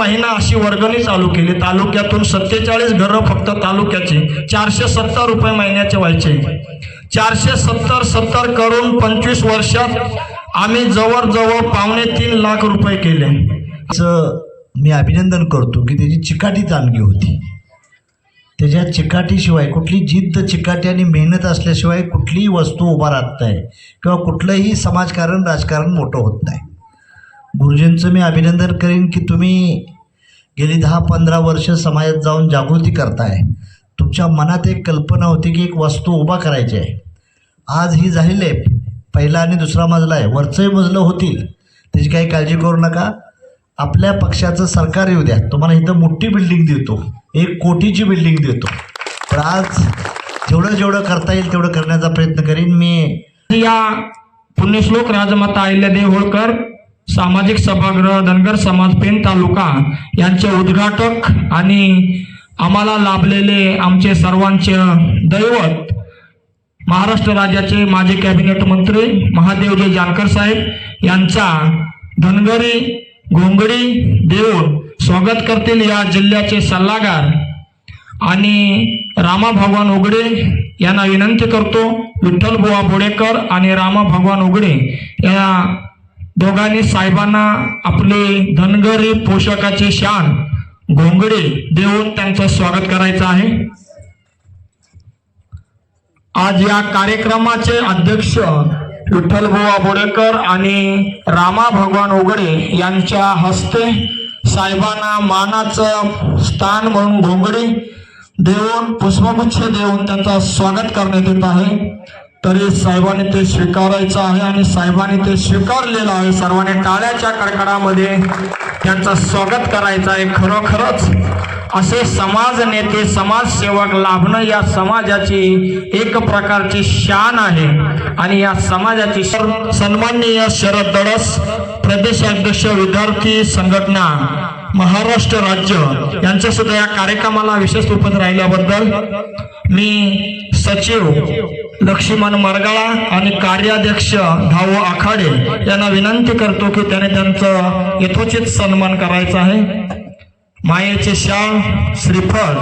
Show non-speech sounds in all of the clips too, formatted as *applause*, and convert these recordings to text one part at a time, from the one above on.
महिना अशी वर्गणी चालू केली. तालुक्यातून सत्तेचाळीस घरं फक्त तालुक्याचे. चारशे सत्तर रुपये महिन्याचे व्हायचे. चारशे सत्तर सत्तर करून पंचवीस वर्षात आम्ही जवळजवळ पावणे तीन लाख रुपये केले. मी अभिनंदन करतो की त्याची चिकाटी चांगली होती. त्याच्या चिकाटीशिवाय कुठली जिद्द चिकाटी आणि मेहनत असल्याशिवाय कुठलीही वस्तू उभा राहत नाही किंवा कुठलंही समाजकारण राजकारण मोठं होत नाही. गुरुजींचं मी अभिनंदन करेन की तुम्ही गेली दहा पंधरा वर्ष समाजात जाऊन जागृती करताय. तुमच्या मनात एक कल्पना होती की एक वस्तू उभा करायची आहे. आज ही झालेली आहे. पहिला आणि दुसरा मजला आहे. वरचंही मजलं होतील. त्याची काही काळजी करू नका. आपल्या पक्षाचं सरकार येऊ द्या. तुम्हाला इथं मोठी बिल्डिंग देतो. एक कोटीची बिल्डिंग देतो. तर आज जेवढं जेवढं करता येईल तेवढं करण्याचा प्रयत्न करीन मी. या पुण्यश्लोक राजमाता अहिल्यादेव होळकर सामाजिक सभागृह धनगर समाज पेन तालुका यांचे उद्घाटक आणि आम्हाला लाभलेले आमचे सर्वांचे दैवत महाराष्ट्र राज्याचे माजी कॅबिनेट मंत्री महादेवजी जानकर साहेब यांचा धनगरी घोंगडी देऊन स्वागत करतील या जिल्ह्याचे सल्लागार आणि रामा भगवान उघडे यांना विनंती करतो. विठ्ठल बुवा बोडेकर आणि रामा भगवान उघडे या दोघांनी साहेबांना आपली धनगरी पोषाखाची शान घोंगडे देऊन त्यांचं स्वागत करायचं आहे. आज या कार्यक्रमाचे अध्यक्ष विठ्ठलबुवा बोडेकर आणि रामा भगवान उगडे यांच्या हस्ते साहेबांना मानाचं स्थान म्हणून घोंगडे देऊन पुष्पगुच्छ देऊन त्यांचा स्वागत करण्यात येत आहे. तरी साहेबांनी ते स्वीकारायचं आहे आणि साहेबांनी ते स्वीकारलेलं आहे. सर्वांनी टाळ्याच्या कडकडामध्ये त्यांचं स्वागत करायचं आहे खरोखरच. असे समाज नेते समाजसेवक लाभणं या समाजाची एक प्रकारची शान आहे. आणि या समाजाची सन्माननीय शरद दडस प्रदेशाध्यक्ष विद्यार्थी संघटना महाराष्ट्र राज्य यांचं सुद्धा या कार्यक्रमाला विशेष उपस्थित राहिल्याबद्दल मी सचिव लक्ष्मण मरगाळा आणि कार्याध्यक्ष धावो आखाडे यांना विनंती करतो की त्याने त्यांचं यथोचित सन्मान करायचा आहे. मायेचे शाळ श्रीफळ.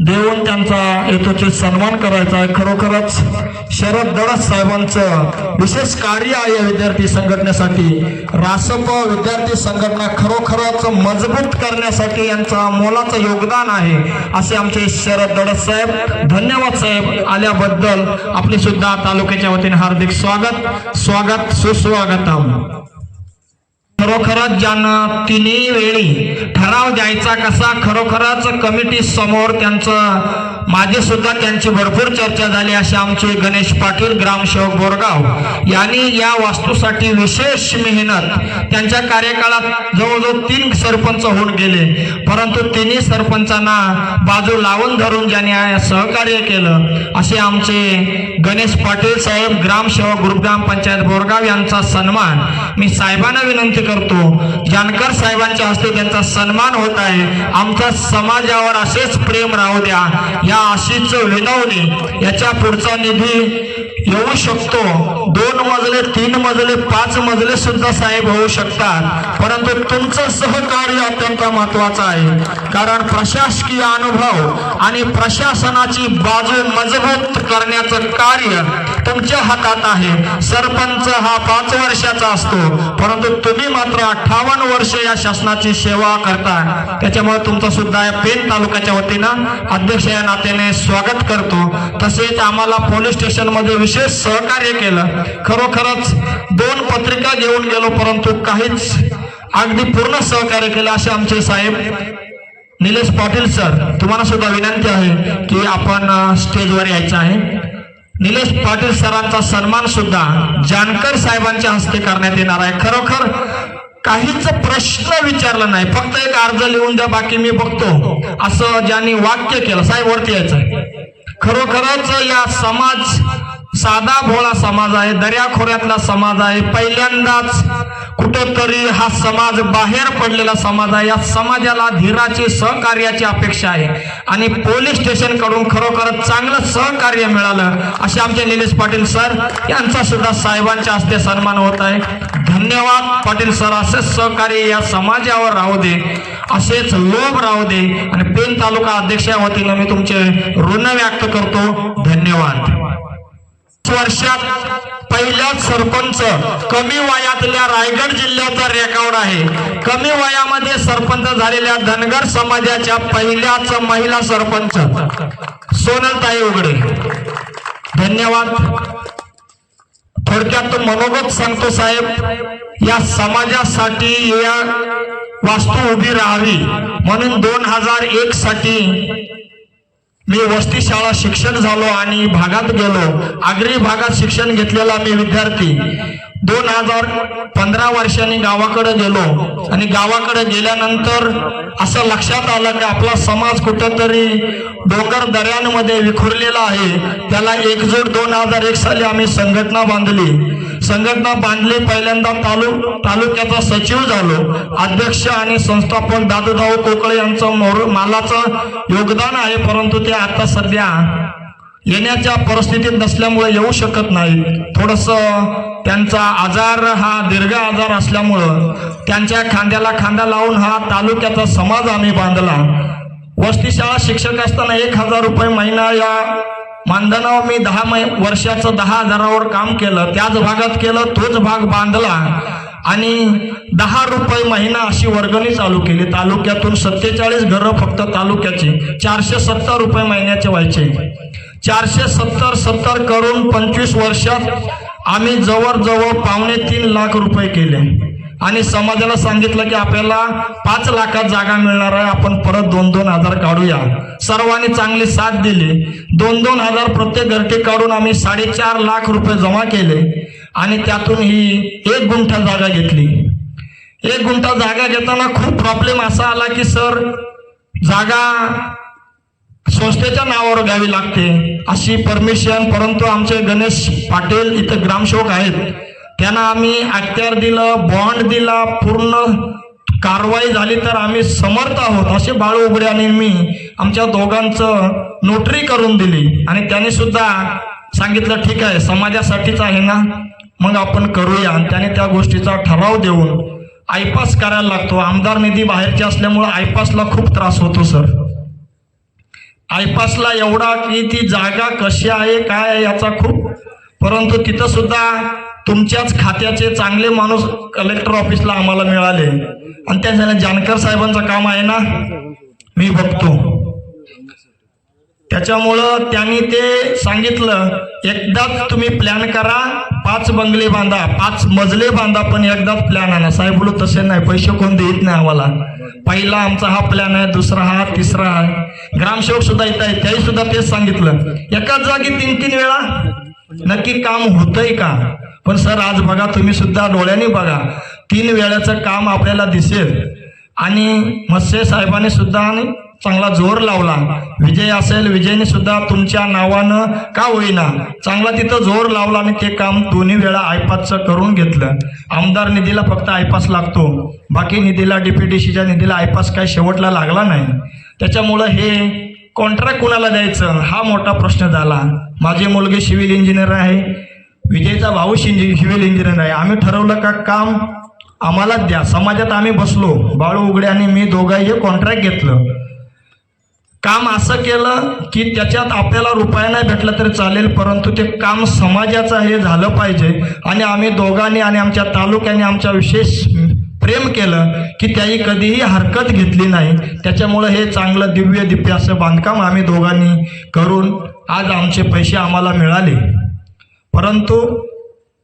देऊन त्यांचा यथोचित सन्मान करायचा आहे. खरोखरच शरद दडस साहेबांचं विशेष कार्य आहे या विद्यार्थी संघटनेसाठी. रासप विद्यार्थी संघटना खरोखरच मजबूत करण्यासाठी यांचा मोलाचं योगदान आहे असे आमचे शरद दडस साहेब. धन्यवाद साहेब आल्याबद्दल. आपले सुद्धा तालुक्याच्या वतीने हार्दिक स्वागत. स्वागत सुस्वागतम. खरोखरच ज्यानं तिन्ही वेळी ठराव द्यायचा कसा खरोखरच कमिटी समोर त्यांचं माझी सुद्धा त्यांची भरपूर चर्चा झाली असे आमचे गणेश पाटील ग्रामसेवक बोरगाव यांनी या वास्तूसाठी विशेष मेहनत त्यांच्या कार्यकाळात जवळजवळ तीन सरपंच होऊन गेले. परंतु तिन्ही सरपंचांना बाजू लावून धरून ज्यांनी सहकार्य केलं असे आमचे गणेश पाटील साहेब ग्रामसेवक गुरुग्राम पंचायत बोरगाव यांचा सन्मान मी साहेबांना विनंती करतो. जानकर साहेबांच्या हस्ते त्यांचा सन्मान होत आहे. आमच्या समाजावर असेच प्रेम राहू द्या. या आशीच विनवणी याच्या पुढचा निधी येऊ शकतो. दोन मजले तीन मजले पाच मजले सुद्धा साहेब होऊ शकतात. परंतु तुमचं सहकार्य अत्यंत महत्वाचं आहे. कारण प्रशासकीय अनुभव आणि प्रशासनाची बाजू मजबूत करण्याचं कार्य तुमच्या हातात आहे. सरपंच हा पाच वर्षाचा असतो. परंतु तुम्ही मात्र अठ्ठावन्न वर्ष या शासनाची सेवा करता. त्याच्यामुळे तुमचं सुद्धा या पेन तालुक्याच्या वतीनं अध्यक्ष या नात्याने स्वागत करतो. तसेच आम्हाला पोलीस स्टेशनमध्ये विशेष सहकार्य केलं. खरोखरच दोन पत्रिका घेऊन गेलो परंतु काहीच अगदी पूर्ण सहकार्य केलं असे आमचे साहेब. निलेश पाटील सर तुम्हाला सुद्धा विनंती आहे की आपण स्टेजवर यायचं आहे. निलेश पाटील सरांचा सन्मान सुद्धा जानकर साहेबांच्या हस्ते करण्यात येणार आहे. खरोखर काहीच प्रश्न विचारला नाही. फक्त एक अर्ज लिहून द्या बाकी मी बघतो असं ज्यांनी वाक्य केलं साहेब वरती यायचं खरोखरच या समाज साधा भोळा समाज आहे दर्याखोऱ्यातला समाज आहे पहिल्यांदाच कुठंतरी हा समाज बाहेर पडलेला समाज आहे. या समाजाला धीराची सहकार्याची अपेक्षा आहे. आणि पोलीस स्टेशनकडून खरोखरच चांगलं सहकार्य मिळालं असे आमचे निलेश पाटील सर यांचा सुद्धा साहेबांच्या हस्ते सन्मान होत आहे. धन्यवाद पाटील सर असे सहकार्य या समाजावर राहू दे असेच लोभ राहू दे. आणि पेन तालुका अध्यक्षा वतीनं मी तुमचे ऋण व्यक्त करतो. धन्यवाद. वर्षात पहिल्याच सरपंच. कमी वयातल्या रायगड जिल्ह्याचा रेकॉर्ड आहे. कमी वयामध्ये सरपंच झालेल्या धनगर समाजाच्या पहिल्याच महिला सरपंच. सोनलताई उघडे. धन्यवाद. थोडक्यात मनोगत सांगतो साहेब या समाजासाठी या वास्तू उभी राहावी म्हणून दोन हजार एक साठी मी वस्ती शाळा शिक्षण झालो आणि भागात गेलो. आगरी भागात शिक्षण घेतलेला मी विद्यार्थी. दोन हजार पंधरा वर्षांनी गावाकडे गेलो. आणि गावाकडे गेल्यानंतर असं लक्षात आलं की आपला समाज कुठंतरी डोंगर दऱ्यांमध्ये विखुरलेला आहे. त्याला एकजूट दोन हजार एक साली आम्ही संघटना बांधली. संघटना बांधली. पहिल्यांदा तालु तालुक्याचा सचिव झालो. अध्यक्ष आणि संस्थापक दादूभाऊ कोकळे यांचं मोर मालाचं योगदान आहे परंतु ते आता सध्या येण्याच्या परिस्थितीत नसल्यामुळे येऊ शकत नाही थोडस त्यांचा आजार हा दीर्घ आजार असल्यामुळं त्यांच्या खांद्याला खांदा लावून हा तालुक्याचा समाज आम्ही बांधला. वस्तीशाळा शिक्षक असताना एक हजार रुपये महिना या मानधनावर मी दहा मै वर्षाचं दहा हजारावर काम केलं त्याच भागात केलं तोच भाग बांधला. आणि दहा रुपये महिना अशी वर्गणी चालू केली. तालुक्यातून सत्तेचाळीस घरं फक्त तालुक्याचे. चारशे सत्तर रुपये महिन्याचे व्हायचे. चारशे सत्तर सत्तर करून पंचवीस वर्षात आम्ही जवळजवळ पावणे तीन लाख रुपये केले. आणि समाजाला सांगितलं की आपल्याला पाच लाखात जागा मिळणार आहे. आपण परत दोन दोन हजार काढूया. सर्वांनी चांगली साथ दिली. दोन दोन हजार प्रत्येक घरटी काढून आम्ही साडेचार लाख रुपये जमा केले आणि त्यातून ही एक गुंठा जागा घेतली. एक गुंठा जागा घेताना खूप प्रॉब्लेम असा आला की सर जागा संस्थेच्या नावावर घ्यावी लागते. अशी परमिशन परंतु आमचे गणेश पाटील इथं ग्रामसेवक आहेत. त्यांना आम्ही अख्त्यार दिलं बॉन्ड दिला पूर्ण कारवाई झाली तर आम्ही समर्थ आहोत असे बाळ उघडे आणि मी आमच्या दोघांचं नोटरी करून दिली. आणि त्याने सुद्धा सांगितलं ठीक आहे समाजासाठीच आहे ना मग आपण करूया. आणि त्याने त्या गोष्टीचा ठराव देऊन आयपास करायला लागतो. आमदार निधी बाहेरचे असल्यामुळं आयपासला खूप त्रास होतो सर. आयपासला एवढा की ती जागा कशी आहे काय आहे याचा खूप परंतु तिथं सुद्धा तुमच्याच खात्याचे चांगले माणूस कलेक्टर ऑफिसला आम्हाला मिळाले. आणि त्या जानकर साहेबांचं काम आहे ना मी बघतो. त्याच्यामुळं त्यांनी ते सांगितलं एकदाच तुम्ही प्लॅन करा पाच बंगले बांधा पाच मजले बांधा पण एकदाच प्लॅन आणा. साहेब बोलू तसे नाही पैसे कोण देत नाही आम्हाला. पहिला आमचा हा प्लॅन आहे दुसरा हा तिसरा आहे ग्रामसेवक सुद्धा येत आहे त्याही सुद्धा तेच सांगितलं. एकाच जागी तीन तीन वेळा? नक्की काम होतंय का? पण सर आज बघा तुम्ही सुद्धा डोळ्यांनी बघा. तीन वेळाचं काम आपल्याला दिसेल. आणि मत्स्य साहेबांनी सुद्धा आणि चांगला जोर लावला. विजय असेल विजयने सुद्धा तुमच्या नावानं का होईना चांगला तिथं जोर लावला आणि ते काम दोन्ही वेळा आयपासचं करून घेतलं. आमदार निधीला फक्त आयपास लागतो. बाकी निधीला डीपीडीसीच्या निधीला आयपास काय शेवटला लागला नाही. त्याच्यामुळं हे कॉन्ट्रॅक्ट कुणाला द्यायचं? हा मोठा प्रश्न झाला. माझे मुलगे सिव्हिल इंजिनियर आहे. विजयचा भाऊ शिंजी सिव्हिल इंजिनियर आहे आम्ही ठरवलं का काम आम्हालाच द्या. समाजात आम्ही बसलो बाळू उघडे आणि मी दोघांनी कॉन्ट्रॅक्ट घेतलं. काम असं केलं की त्याच्यात आपल्याला रुपया नाही भेटला तरी चालेल परंतु ते काम समाजाचं हे झालं पाहिजे. आणि आम्ही दोघांनी आणि आमच्या तालुक्याने आमच्या विशेष प्रेम केलं की त्याही कधीही हरकत घेतली नाही. त्याच्यामुळं हे चांगलं दिव्य दिव्य असं बांधकाम आम्ही दोघांनी करून आज आमचे पैसे आम्हाला मिळाले. परंतु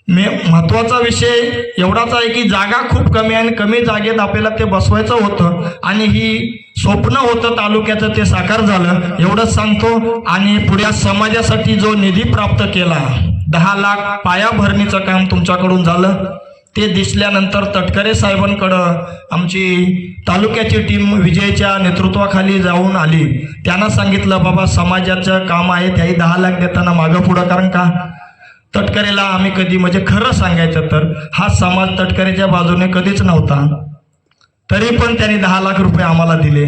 मे महत्त्वाचा विषय एवढाच आहे की जागा खूप कमी आहे आणि कमी जागेत आपल्याला ते बसवायचं होतं आणि ही स्वप्न होतं तालुक्याचं ते साकार झालं. एवढंच सांगतो. आणि पुढे समाजासाठी जो निधी प्राप्त केला दहा लाख पायाभरणीचं काम तुमच्याकडून झालं. ते दिसल्यानंतर तटकरे साहेबांकडं आमची तालुक्याची टीम विजयच्या नेतृत्वाखाली जाऊन आली. त्यांना सांगितलं बाबा समाजाचं काम आहे त्याही दहा लाख देताना मागं पुढं कारण का? तटकरेला आम्ही कधी म्हणजे खरं सांगायचं तर हा समाज तटकरेच्या बाजूने कधीच नव्हता. तरी पण त्यांनी दहा लाख रुपये आम्हाला दिले.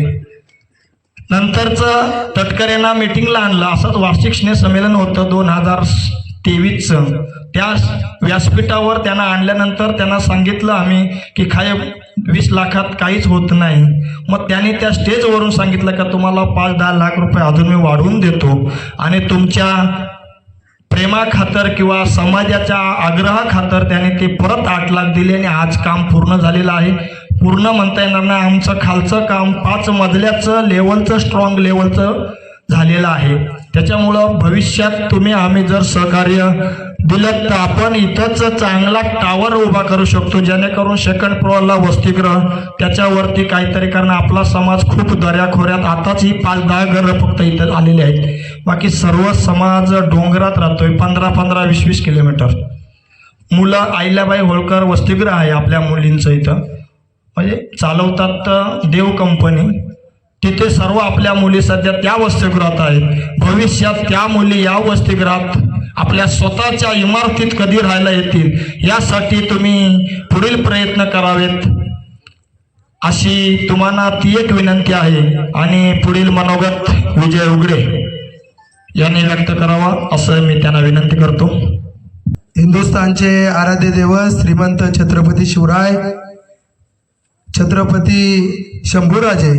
नंतरचं तटकरेंना मिटिंगला आणलं. असंच वार्षिक स्नेह संमेलन होतं दोन हजार तेवीसचं. त्या व्यासपीठावर त्यांना आणल्यानंतर त्यांना सांगितलं आम्ही की काय वीस लाखात काहीच होत नाही. मग त्यांनी त्या स्टेजवरून सांगितलं का तुम्हाला पाच दहा लाख रुपये अजून मी वाढवून देतो. आणि तुमच्या प्रेमाखातर किंवा समाजाच्या आग्रहाखातर त्याने ते परत आठ लाख दिले आणि आज काम पूर्ण झालेलं आहे. पूर्ण म्हणता येणार नाही. आमचं खालचं काम पाच मजल्याचं लेवलचं स्ट्रॉंग लेवलचं झालेलं आहे. त्याच्यामुळं भविष्यात तुम्ही आम्ही जर सहकार्य दिलं तर आपण इथंच चांगला टावर उभा करू शकतो जेणेकरून सेकंड फ्लोअरला वसतिगृह त्याच्यावरती काहीतरी कारण आपला समाज खूप दऱ्याखोऱ्यात आताच ही पाच दहा घरं फक्त इथं आलेली आहेत. बाकी सर्व समाज डोंगरात राहतोय पंधरा पंधरा वीस वीस किलोमीटर. मुलं आईलाबाई होळकर वसतिगृह आहे आपल्या मुलींचं इथं. म्हणजे चालवतात तर देव कंपनी. तिथे सर्व आपल्या मुली सध्या त्या वसतिगृहात आहेत. भविष्यात त्या मुली या वसतिगृहात आपल्या स्वतःच्या इमारतीत कधी राहायला येतील यासाठी तुम्ही पुढील प्रयत्न करावेत. अशी तुम्हाला ती एक विनंती आहे आणि पुढील मनोगत विजय उघडे यांनी व्यक्त करावा असं मी त्यांना विनंती करतो. हिंदुस्थानचे आराध्य देवस श्रीमंत छत्रपती शिवराय छत्रपती शंभूराजे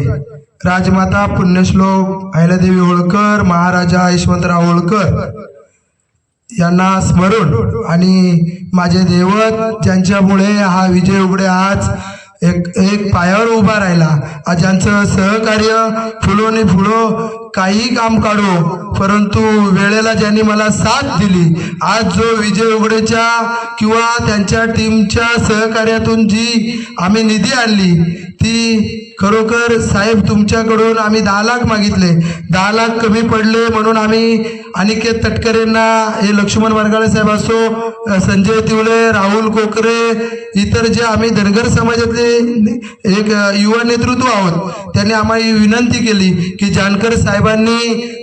राजमाता पुण्यश्लोक अहिल्यादेवी होळकर महाराजा यशवंतराव होळकर यांना स्मरून आणि माझे दैवत ज्यांच्यामुळे हा विजय उघडे आज एक एक पायावर उभा राहिला. आज ज्यांचं सहकार्य फुलोनी फुलो काही काम काढो परंतु वेळेला ज्यांनी मला साथ दिली आज जो विजय उघडेच्या किंवा त्यांच्या टीमच्या सहकार्यातून जी आम्ही निधी आणली ती खरोखर साहेब तुमच्याकडून आम्ही दहा लाख मागितले. दहा लाख कमी पडले म्हणून आम्ही अनिकेत तटकरेंना हे लक्ष्मण वरगाळे साहेब असो संजय तिवळे राहुल कोकरे इतर जे आम्ही धनगर समाजातले एक युवा नेतृत्व आहोत त्यांनी आम्हाला ही विनंती केली की जानकर साहेबांनी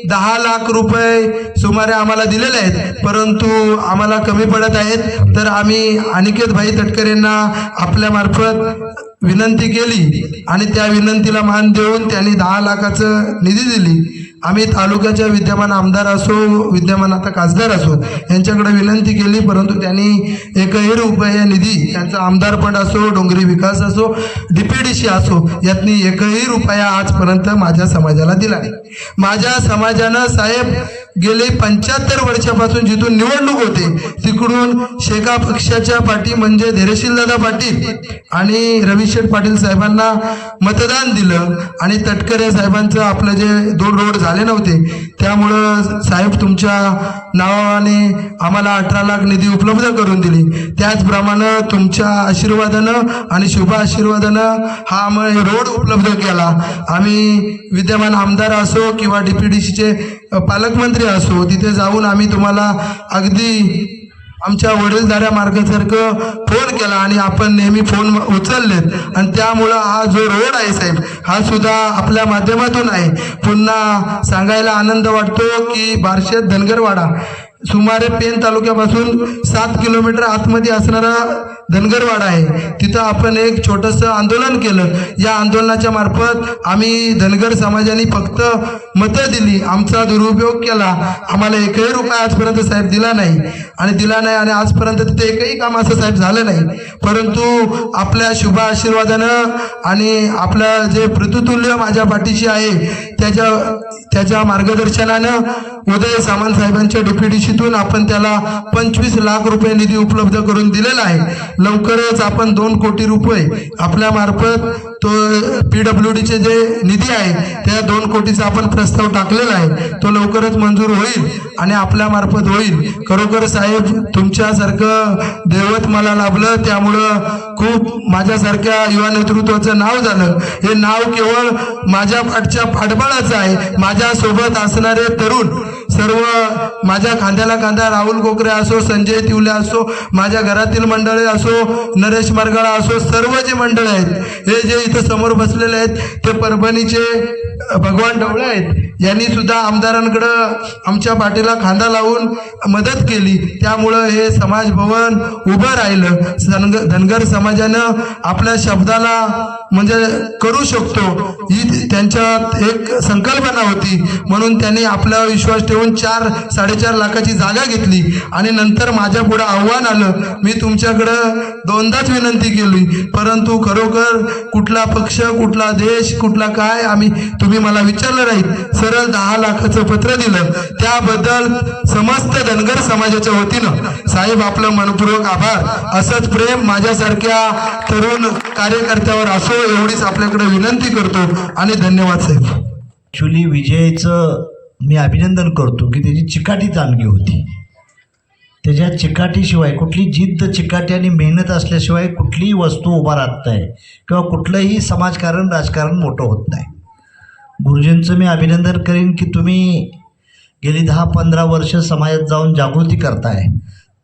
दहा लाख रुपये सुमारे आम्हाला दिलेले आहेत परंतु आम्हाला कमी पडत आहेत. तर आम्ही अनिकेत भाई तटकरेंना आपल्यामार्फत विनंती केली आणि त्या विनंतीला मान देऊन त्यांनी दहा लाखाचं निधी दिली. आम्ही तालुक्याच्या विद्यमान आमदार असो विद्यमान आता खासदार असो यांच्याकडे विनंती केली परंतु त्यांनी एकही रुपया निधी त्यांचा आमदार असो डोंगरी विकास असो डीपीडीसी असो यातनी एकही रुपया आजपर्यंत माझ्या समाजाला दिला नाही. माझ्या समाजानं साहेब गेले पंच्याहत्तर वर्षापासून जिथून निवडणूक होते तिकडून शेका पक्षाच्या पाठी म्हणजे धैर्यशील दादा पाटील आणि रविशेठ पाटील साहेबांना मतदान दिलं आणि तटकरे साहेबांचं आपलं जे दोन रोड झाले नव्हते त्यामुळं साहेब तुमच्या नावाने आम्हाला अठरा लाख निधी उपलब्ध करून दिली. त्याचप्रमाणे तुमच्या आशीर्वादानं आणि शुभ आशीर्वादानं हा आम्ही रोड उपलब्ध केला. आम्ही विद्यमान आमदार असो किंवा डी पी डी सीचे पालकमंत्री असो तिथे जाऊन आम्ही तुम्हाला अगदी आमच्या वडीलधाऱ्या मार्गासारखं फोन केला आणि आपण नेहमी फोन उचललेत. आणि त्यामुळं हा जो रोड आहे साहेब हा सुद्धा आपल्या माध्यमातून आहे. पुन्हा सांगायला आनंद वाटतो की बारशेत धनगरवाडा. सुमारे पेन तालुक्यापासून सात किलोमीटर आतमध्ये असणारा धनगरवाडा आहे. तिथं आपण एक छोटंसं आंदोलन केलं. या आंदोलनाच्या मार्फत आम्ही धनगर समाजाने फक्त मतं दिली. आमचा दुरुपयोग केला. आम्हाला एकही रुपया आजपर्यंत साहेब दिला नाही. आणि दिला नाही आणि आजपर्यंत तिथे एकही काम असं साहेब झालं नाही. परंतु आपल्या शुभ आशीर्वादानं आणि आपलं जे पृथुतुल्य माझ्या पाठीशी आहे त्याच्या त्याच्या मार्गदर्शनानं उदय सामंत साहेबांच्या निधीतून आपण त्याला पंचवीस लाख रुपये निधी उपलब्ध करून दिलेला आहे. लवकरच आपण दोन कोटी रुपये आपल्या मार्फत तो पी डब्ल्यू डीचे जे निधी आहे त्या दोन कोटीचा आपण प्रस्ताव टाकलेला आहे. तो लवकरच मंजूर होईल आणि आपल्यामार्फत होईल. खरोखर साहेब तुमच्यासारखं दैवत मला लाभलं. त्यामुळं खूप माझ्यासारख्या युवा नेतृत्वाचं नाव झालं. हे नाव केवळ माझ्या पाठच्या पाठबळाचं आहे. माझ्यासोबत असणारे तरुण सर्व माझ्या खांद्याला खांदा राहुल कोकरे असो संजय तिवले असो माझ्या घरातील मंडळी असो नरेश मरगाळा असो सर्व जे मंडळ आहेत हे जे इथं समोर बसलेले आहेत. ते परभणीचे भगवान ढवळे आहेत. यांनी सुद्धा आमदारांकडं आमच्या पाठीला खांदा लावून मदत केली. त्यामुळं हे समाज भवन उभं राहिलं. धनगर समाजानं आपल्या शब्दाला म्हणजे करू शकतो. ही त्यांच्यात एक संकल्पना होती. म्हणून त्यांनी आपला विश्वास ठेवून चार साडेचार लाखाची जागा घेतली. आणि नंतर माझ्या पुढं आव्हान आलं. मी तुमच्याकडं दोनदाच विनंती केली. परंतु खरोखर कुठला पक्ष कुठला देश कुठला काय आम्ही तुम्ही मला विचारलं नाही सरळ दहा लाखाचं पत्र दिलं. त्याबद्दल समस्त धनगर समाजाच्या वतीनं साहेब आपलं मनपूर्वक आभार. असंच प्रेम माझ्यासारख्या तरुण कार्यकर्त्यावर असो एवढीच आपल्याकडे विनंती करतो आणि धन्यवाद साहेब. ॲक्च्युली विजयचं मी अभिनंदन करतो की त्याची चिकाटी चांगली होती. त्याच्या चिकाटीशिवाय कुठली जिद्द चिकाटी आणि मेहनत असल्याशिवाय कुठलीही वस्तू उभा राहत नाही किंवा कुठलंही समाजकारण राजकारण मोठं होत नाही. गुरुजींचं मी अभिनंदन करीन की तुम्ही गेली दहा पंधरा वर्ष समाजात जाऊन जागृती करताय.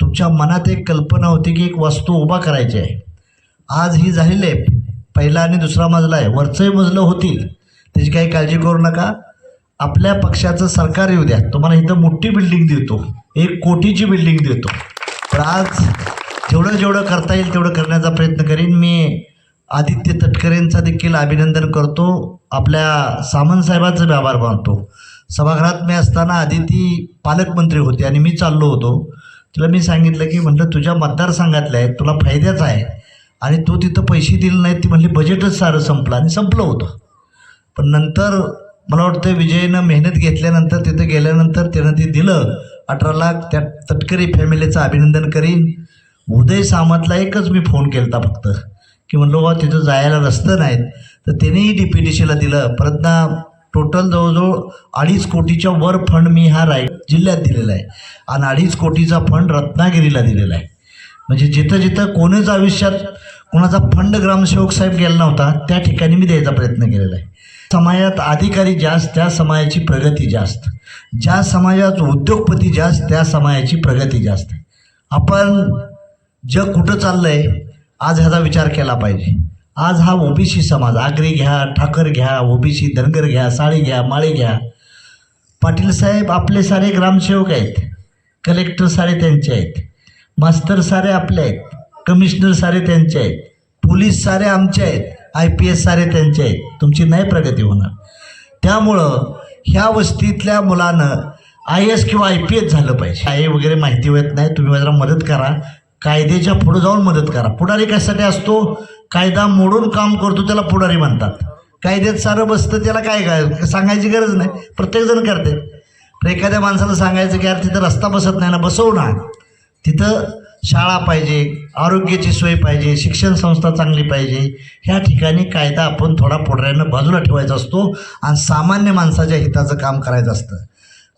तुमच्या मनात एक कल्पना होती की एक वस्तू उभा करायची आहे. आज ही झालेली आहे. पहिला आणि दुसरा मजला आहे. वरचंही मजलं होतील. त्याची काही काळजी करू नका. आपल्या पक्षाचं सरकार येऊ द्या. तुम्हाला इथं मोठी बिल्डिंग देतो. एक कोटीची बिल्डिंग देतो. पण आज जेवढं जेवढं करता येईल तेवढं करण्याचा प्रयत्न करीन. मी आदित्य तटकरेंचा देखील अभिनंदन करतो. आपल्या सामंत साहेबांचं आभार मानतो. सभागृहात मी असताना आदिती पालकमंत्री होते आणि मी चाललो होतो. तुला मी सांगितलं की म्हटलं तुझ्या मतदारसंघातल्या आहे तुला फायद्याचा आहे. आणि तू तिथं पैसे दिले नाहीत ती म्हणली बजेटच सारं संपलं. आणि संपलं होतं. पण नंतर मला वाटतं विजयनं मेहनत घेतल्यानंतर तिथं गेल्यानंतर त्यानं ते दिलं. अठरा लाख त्या तटकरी फॅमिलीचं अभिनंदन करीन. उदय सामंतला एकच मी फोन केला फक्त की म्हणलो बा तिथं जायला रस्तं नाहीत. तर त्यानेही डी पी डी सीला दिलं. परत ना टोटल जवळजवळ अडीच कोटीच्या वर फंड मी हा राय जिल्ह्यात दिलेला आहे. आणि अडीच कोटीचा फंड रत्नागिरीला दिलेला आहे. म्हणजे जिथं जिथं कोणीच आयुष्यात कोणाचा फंड ग्रामसेवक साहेब गेला नव्हता त्या ठिकाणी मी द्यायचा प्रयत्न केलेला आहे. समाजात अधिकारी जास्त त्या समाजाची प्रगती जास्त. ज्या समाजात उद्योगपती जास्त त्या समाजाची प्रगती जास्त. आपण जग कुठं चाललं आहे आज ह्याचा विचार केला पाहिजे. आज हा ओबीसी समाज आगरी घ्या ठाकर घ्या ओबीसी धनगर घ्या साळी घ्या माळी घ्या. पाटील साहेब आपले सारे ग्रामसेवक आहेत. कलेक्टर सारे त्यांचे आहेत. मास्तर सारे आपले आहेत. कमिशनर सारे त्यांचे आहेत. पोलीस सारे आमचे आहेत. आय पी एस सारे त्यांचे आहेत. तुमची नाही प्रगती होणार. त्यामुळं ह्या वस्तीतल्या मुलानं आय एस किंवा आय पी एस झालं पाहिजे. आय वगैरे माहिती होत नाही. तुम्ही जरा मदत करा. कायद्याच्या पुढं जाऊन मदत करा. पुढारी कशासाठी असतो? कायदा मोडून काम करतो त्याला पुढारी म्हणतात. कायद्यात सारं बसतं त्याला काय काय सांगायची गरज नाही. प्रत्येकजण करते. तर एखाद्या माणसाला सांगायचं की अरे तिथं रस्ता बसत नाही ना बसवू ना. तिथं शाळा पाहिजे आरोग्याची सोय पाहिजे शिक्षण संस्था चांगली पाहिजे ह्या ठिकाणी कायदा आपण थोडा पुढऱ्यानं बाजूला ठेवायचा असतो आणि सामान्य माणसाच्या हिताचं काम करायचं असतं.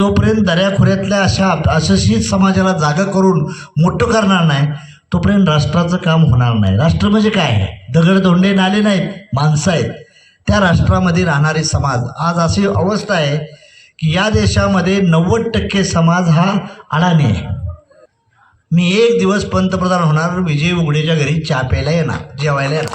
तोपर्यंत दऱ्याखोऱ्यातल्या अशा अशाशीच समाजाला जागा करून मोठं करणार नाही तोपर्यंत राष्ट्राचं काम होणार नाही. राष्ट्र म्हणजे काय? आहे दगडधोंडे नाले नाहीत माणसं आहेत. त्या राष्ट्रामध्ये राहणारे समाज. आज अशी अवस्था आहे की या देशामध्ये नव्वद टक्के समाज हा अडाणी आहे. मी एक दिवस पंतप्रधान होणार विजय उघडेच्या घरी चहा प्यायला येणार जेवायला येणार.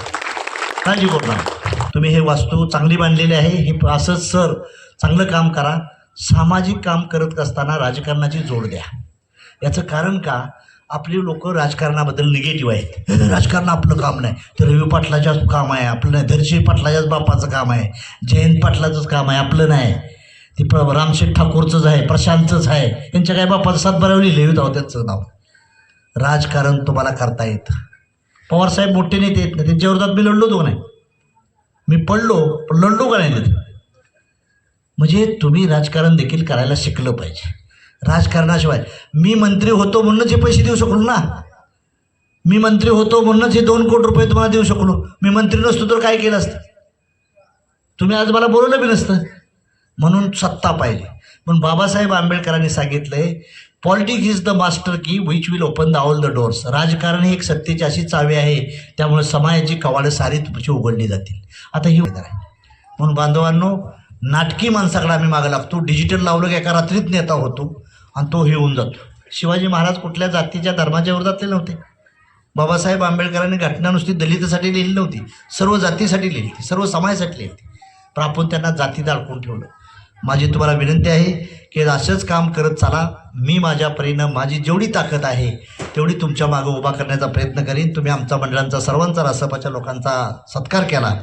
काळजी करू नका. तुम्ही हे वास्तू चांगली बांधलेली आहे. हे असंच सर चांगलं काम करा. सामाजिक काम करत असताना राजकारणाची जोड द्या. याचं कारण का? आपली लोक राजकारणाबद्दल निगेटिव्ह आहेत. *laughs* राजकारण आपलं काम नाही. तर रवी पाटलाच्याच काम आहे आपलं नाही. धरशी पाटलाच्याच बापाचं काम आहे. जयंत पाटलाचंच काम आहे आपलं नाही. ते प्र रामशेठ ठाकूरचंच आहे प्रशांतचंच आहे. यांच्या काय बापाचं सातबारावर लिहिलं होतं त्यांचं नाव. राजकारण तुम्हाला करता येतं. पवारसाहेब मोठे नेते येत नाही त्यांच्या विरोधात मी लढलो तो नाही? मी पडलो पण लढलो का नाही म्हणजे तुम्ही राजकारण देखील करायला शिकलं पाहिजे. राजकारणाशिवाय मी मंत्री होतो म्हणूनच हे पैसे देऊ शकलो ना? मी मंत्री होतो म्हणूनच हे दोन कोटी रुपये तुम्हाला देऊ शकलो. मी मंत्री नसतो तर काय केलं असतं? तुम्ही आज मला बोलवलं बी नसतं. म्हणून सत्ता पाहिजे. पण बाबासाहेब आंबेडकरांनी सांगितलं आहे politics is the master key which will open the all the doors राजकारण ही एक सत्तेची अशी चावी आहे त्यामुळे समाजाची कवाडं सारी तुमची उघडली जातील. आता ही आहे. म्हणून बांधवांनो नाटकी माणसाकडे आम्ही मागं लागतो. डिजिटल लावलं की एका रात्रीत नेता होतो आणि तो हे होऊन जातो. शिवाजी महाराज कुठल्या जातीच्या धर्माच्या विरोधातले नव्हते. बाबासाहेब आंबेडकरांनी घटना नुसती दलितासाठी लिहिली नव्हती. सर्व जातीसाठी लिहिली होती. सर्व समाजासाठी लिहिली पण आपण त्यांना जाती अडकून ठेवलं. माझी तुम्हाला विनंती आहे की असंच काम करत चला. मी माझ्या परीनं माझी जेवढी ताकद आहे तेवढी तुमच्या मागं उभा करण्याचा प्रयत्न करीन. तुम्ही आमचा मंडळांचा सर्वांचा रासपाच्या लोकांचा सत्कार केला.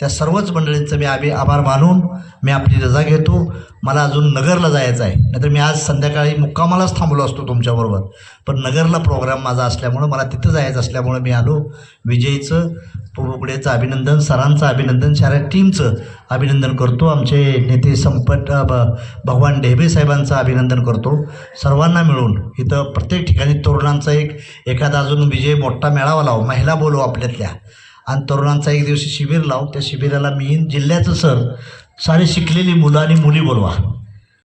त्या सर्वच मंडळींचं मी आभी आभार मानून मी आपली रजा घेतो. मला अजून नगरला जायचं आहे. नाहीतर मी आज संध्याकाळी मुक्कामालाच थांबलो असतो तुमच्याबरोबर. पण नगरला प्रोग्राम माझा असल्यामुळं मला तिथं जायचं असल्यामुळं मी आलो. विजयचं पुढेचं अभिनंदन सरांचं अभिनंदन साऱ्या टीमचं अभिनंदन करतो. आमचे नेते संपट ब- भगवान ढेबे साहेबांचं अभिनंदन करतो. सर्वांना मिळून इथं प्रत्येक ठिकाणी तरुणांचा एक एखादा अजून विजय मोठा मेळावा लावू महिला बोलू आपल्यातल्या. आणि तरुणांचा एक दिवशी शिबिर लावून त्या शिबिराला मी जिल्ह्याचं सर सारे शिकलेली मुलं आणि मुली बोलवा.